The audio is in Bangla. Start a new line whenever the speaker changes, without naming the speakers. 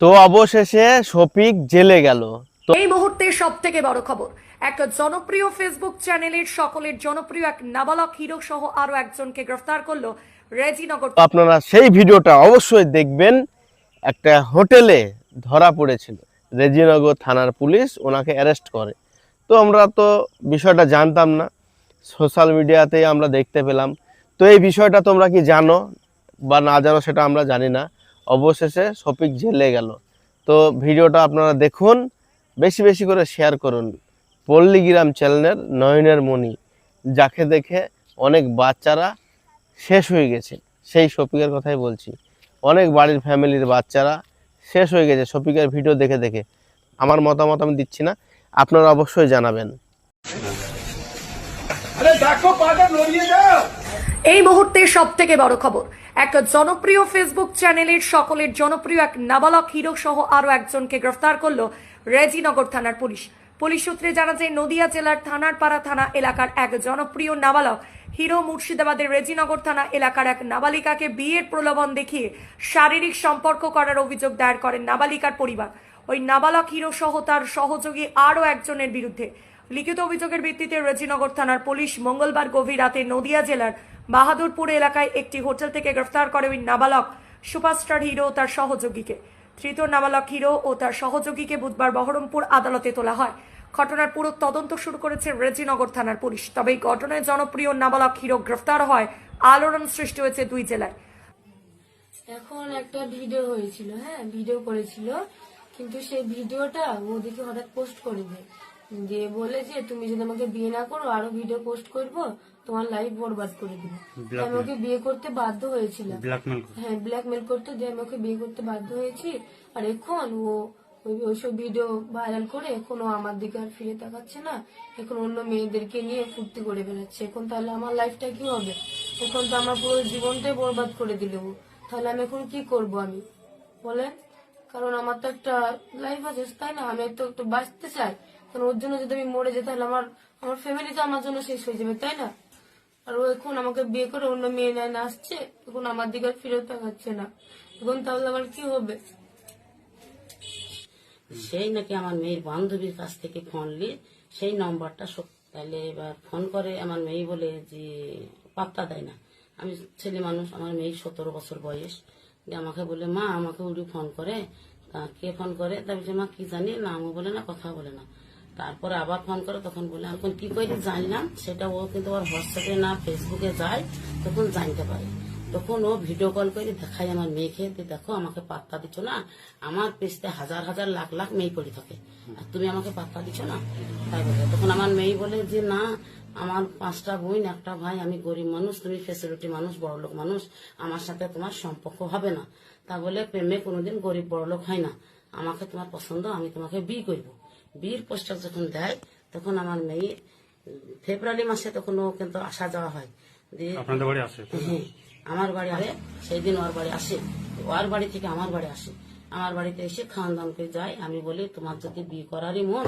তো অবশেষে শফিক জেলে গেল। তো
এই মুহূর্তে সব থেকে বড় খবর এক জনপ্রিয় ফেসবুক চ্যানেলের সকলের জনপ্রিয় এক নাবালক হিরো সহ আরও একজনকে গ্রেফতার করল রেজিনগর
আপনারা সেই ভিডিওটা অবশ্যই দেখবেন। একটা হোটেলে ধরা পড়েছিল। রেজিনগর থানার পুলিশ ওনাকে অ্যারেস্ট করে। তো আমরা তো বিষয়টা জানতাম না। সোশ্যাল মিডিয়াতেই আমরা দেখতে পেলাম। তো এই বিষয়টা তোমরা কি জানো বা না জানো সেটা আমরা জানি না। অবশেষে শফিক জেলে গেল। তো ভিডিওটা আপনারা দেখুন, বেশি বেশি করে শেয়ার করুন। পল্লীগ্রাম চ্যানেলের নয়নের মণি, যাকে দেখে অনেক বাচ্চারা শেষ হয়ে গেছে। সেই শফিকের কথাই বলছি। অনেক বাড়ির ফ্যামিলির বাচ্চারা শেষ হয়ে গেছে। শফিকের ভিডিও দেখে দেখে। আমার মতামত আমি দিচ্ছি না, আপনারা অবশ্যই জানাবেন।
এই মুহূর্তে সব থেকে বড় খবর। এক জনপ্রিয় ফেসবুক চ্যানেলের সকলের জনপ্রিয় এক নাবালক হিরো সহ আরও একজনকে গ্রেফতার করল রেজিনগর থানার পুলিশ। পুলিশ সূত্রে জানা যায়, নদিয়া জেলার থানারপাড়া থানা এলাকার এক জনপ্রিয় নাবালক হিরো মুর্শিদাবাদের রেজিনগর থানা এলাকার এক নাবালিকাকে বিয়ের প্রলোভন দেখিয়ে শারীরিক সম্পর্ক করার অভিযোগ দায়ের করেন নাবালিকার পরিবার। ওই নাবালক হিরো সহ তার সহযোগী আরও একজনের বিরুদ্ধে। লিখিত অভিযোগের ভিত্তিতে রেজিনগর থানার পুলিশ মঙ্গলবার গভীর রাতে নদিয়া জেলার বাহাদুরপুর এলাকায় একটি হোটেল থেকে গ্রেফতার করে ওই নাবালক সুপারস্টার হিরো ও তার সহযোগীকে। ধৃত নাবালক হিরো ও তার সহযোগীকে বুধবার বহরমপুর আদালতে তোলা হয়। ঘটনার পুরো তদন্ত শুরু করেছে রেজিনগর থানার পুলিশ। তবে এই ঘটনায় জনপ্রিয় নাবালক হিরো গ্রেফতার হয়, আলোড়ন সৃষ্টি হয়েছে দুই জেলায়।
এখন একটা ভিডিও হয়েছিল হ্যাঁ ভিডিও করেছিল। কিন্তু সেই ভিডিওটা ও দেখে হঠাৎ পোস্ট করে দেয়। দিয়ে বলে যে তুমি যদি আমাকে বিয়ে না করো আরও ভিডিও পোস্ট করব তোমার লাইফ বরবাদ করে দিব। আমি ওকে বিয়ে করতে বাধ্য হয়েছিলাম। হ্যাঁ ব্ল্যাকমেল করতে দিয়ে আমি ওকে বিয়ে করতে বাধ্য হয়েছি। আর এখন ও ওইসব ভিডিও ভাইরাল করে এখন আমার দিকে আর ফিরে তাকাচ্ছে না। এখন অন্য মেয়েদেরকে নিয়ে ফুর্তি করে বেড়াচ্ছে। এখন তাহলে আমার লাইফটা কি হবে? এখন তো আমার পুরো জীবনটাই বরবাদ করে দিল ও। তাহলে আমি এখন কি করব আমি? বলেন? কারণ আমার তো একটা লাইফ আছে তাই না? আমি তো একটু বাঁচতে চাই। কারণ ওর জন্য যদি আমি মরে যাই, তাহলে আমার আমার ফ্যামিলি তো আমার জন্য শেষ হয়ে যাবে, তাই না? আর ও এখন আমাকে বিয়ে করে অন্য মেয়ে নেয় না আসছে, এখন আমার দিকে আর ফিরে তাকাচ্ছে না। এখন তাহলে আমার কি হবে?
সেই নাকি আমার মেয়ের বান্ধবীর কাছ থেকে ফোন নিয়ে সেই নম্বরটা তাহলে এবার ফোন করে আমার মেয়ে বলে যে, পাত্তা দেয় না। আমি ছেলে মানুষ, আমার মেয়ে সতেরো বছর বয়স। আমাকে বলে, মা, আমাকে উড়ি ফোন করে। কে ফোন করে? তা বলছে, মা, কি জানি? না নামও বলে না, কথা বলে না। তারপরে আবার ফোন করে, তখন বলে তখন কি করে জানলাম সেটা ও কিন্তু ওর হোয়াটসঅ্যাপে না ফেসবুকে যায়, তখন জানতে পারে। তখন ও ভিডিও কল করে দেখায় আমার মেয়েকে দেখো আমাকে পাত্তা দিচ্ছ না, আমার পেছতে হাজার হাজার লাখ লাখ মেয়ে পড়ে থাকে। আর তুমি আমাকে পাত্তা দিচ্ছ না? তাই বলে। তখন আমার মেয়ে বলে, যে না, আমার পাঁচটা বোন, একটা ভাই, আমি গরিব মানুষ, তুমি ফেসিলিটি মানুষ, বড়লোক মানুষ, আমার সাথে তোমার সম্পর্ক হবে না। তা বলে, প্রেমে কোনোদিন গরিব বড়লোক হয় না। আমাকে তোমার পছন্দ, আমি তোমাকে বিয়ে করব। বিয়ের পোস্টার যখন দেয় তখন আমার মেয়ে ফেব্রুয়ারি মাসে তখন ও কিন্তু আসা যাওয়া হয়। দিয়ে হ্যাঁ আমার বাড়ি আরে সেই দিন ওর বাড়ি আসে। ওর বাড়ি থেকে আমার বাড়ি আসে। আমার বাড়িতে এসে খাওয়ান দাওয়ান করে যায়। আমি বলি তোমার যদি বিয়ে করারই মন